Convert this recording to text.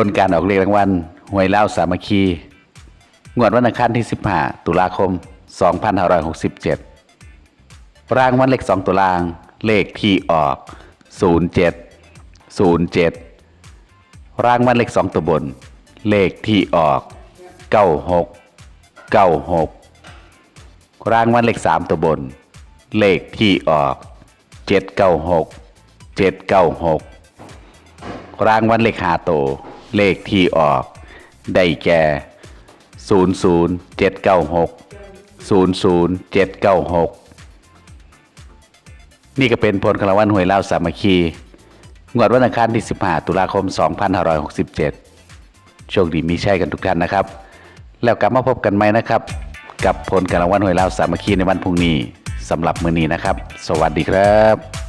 ผลการออกเลขรางวัลหวยเล่าวสามัคคี งวดวันอังคารที่ 15 ตุลาคม 2567 รางวัลเลข 2ตัวล่างเลขที่ออก 07 07 รางวัลเลข 2 ตัวบน เลขที่ออก 96 96 รางวัลเลข 3 ตัวบน เลขที่ออก 796 796 รางวัลเลขหาโตว เลขที่ออก ได้แก่ 00796 00796 นี่ก็เป็นผลของรวัลหวยเล่าวสามัคคีงวดวันอังคารที่ 15 ตุลาคม 2567 โชคดีมีชัยกันทุกท่านนะครับ แล้วกลับมาพบกันใหมนะครับ กับผลการรางวัลหวยเล่าวสามัคคีในวันพรุ่งนี้สำหรับมื้อนี้นะครับ สวัสดีครับ